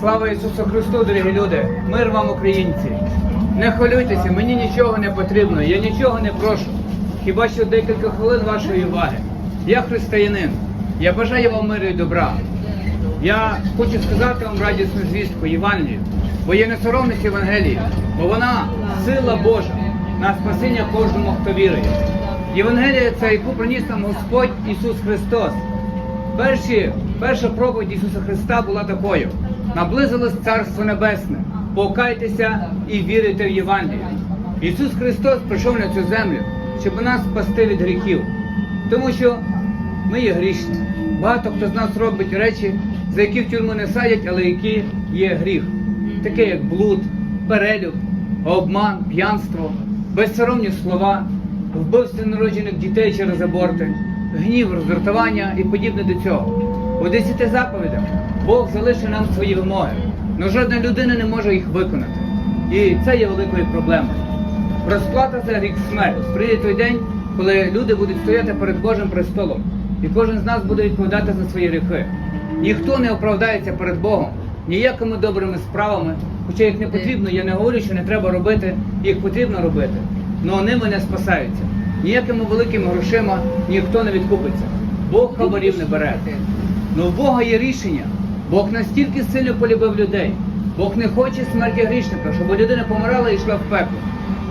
Слава Ісусу Христу, дорогі люди! Мир вам, українці! Не хвилюйтеся, мені нічого не потрібно, я нічого не прошу. Хіба що декілька хвилин вашої уваги. Я християнин. Я бажаю вам миру і добра. Я хочу сказати вам радісну звістку Євангелію, бо я не соромлюсь Євангелії, бо вона сила Божа на спасіння кожному, хто вірує. Євангелія це яку приніс нам Господь Ісус Христос. Перші, перша проповідь Ісуса Христа була такою: наблизилось Царство Небесне, покайтеся і вірите в Євангеліє. Ісус Христос прийшов на цю землю, щоб нас спасти від гріхів, тому що ми є грішні. Багато хто з нас робить речі, за які в тюрму не садять, але які є гріх, таке як блуд, перелюб, обман, п'янство, безсоромні слова, вбивство народжених дітей через аборти, гнів, роздратування і подібне до цього. У десяти заповідях Бог залишив нам свої вимоги, але жодна людина не може їх виконати. І це є великою проблемою. Розплата за гріх смерть. Прийде той день, коли люди будуть стояти перед Божим престолом, і кожен з нас буде відповідати за свої гріхи. Ніхто не оправдається перед Богом ніякими добрими справами, хоча їх не потрібно, я не говорю, що не треба робити, їх потрібно робити, але ними не спасаються. Ніякими великими грошима ніхто не відкупиться. Бог хабарів не бере. Ну в Бога є рішення. Бог настільки сильно полюбив людей. Бог не хоче смерті грішника, щоб людина помирала і йшла в пекло.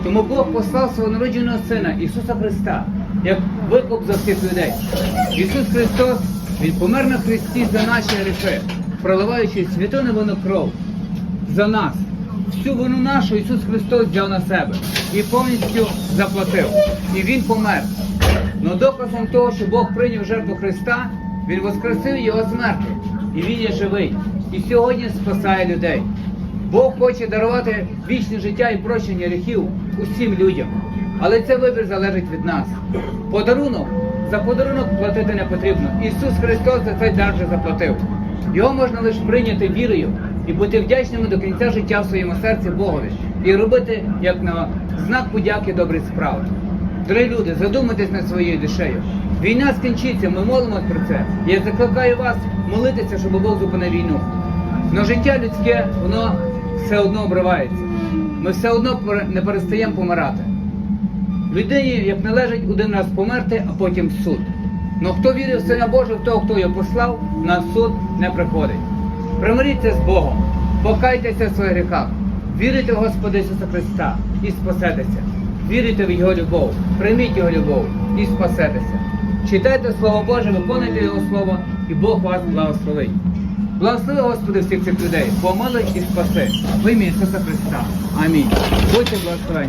Тому Бог послав свого народженого Сина Ісуса Христа як викуп за всіх людей. Ісус Христос, Він помер на Христі за наші гріхи, проливаючи святу невинну кров за нас. Всю вину нашу Ісус Христос взяв на себе і повністю заплатив. І Він помер. Но доказом того, що Бог прийняв жертву Христа, Він воскресив його з мертвих. І Він є живий. І сьогодні спасає людей. Бог хоче дарувати вічне життя і прощення гріхів усім людям. Але цей вибір залежить від нас. Подарунок за подарунок платити не потрібно. Ісус Христос за цей дар вже заплатив. Його можна лише прийняти вірою і бути вдячними до кінця життя в своєму серці Богові і робити як на знак подяки добрі справи. Дорогі люди, задумайтесь над своєю душею. Війна скінчиться, ми молимось про це. Я закликаю вас молитися, щоб Бог зупинив війну. Но життя людське, воно все одно обривається. Ми все одно не перестаємо помирати. Людині, як належить один раз померти, а потім суд. Но хто вірив в Сина Божого, в того, хто його послав, на суд не приходить. Примиріться з Богом, покайтеся в своїх гріхах, вірите в Господа Ісуса Христа і спасетеся. Вірите в Його любов, прийміть Його любов і спасетеся. Читайте Слово Боже, виконуйте Його Слово, і Бог вас благословить. Благослови Господи всіх цих людей, помилуй і спаси. В ім'я Ісуса Христа. Амінь. Будьте благословені.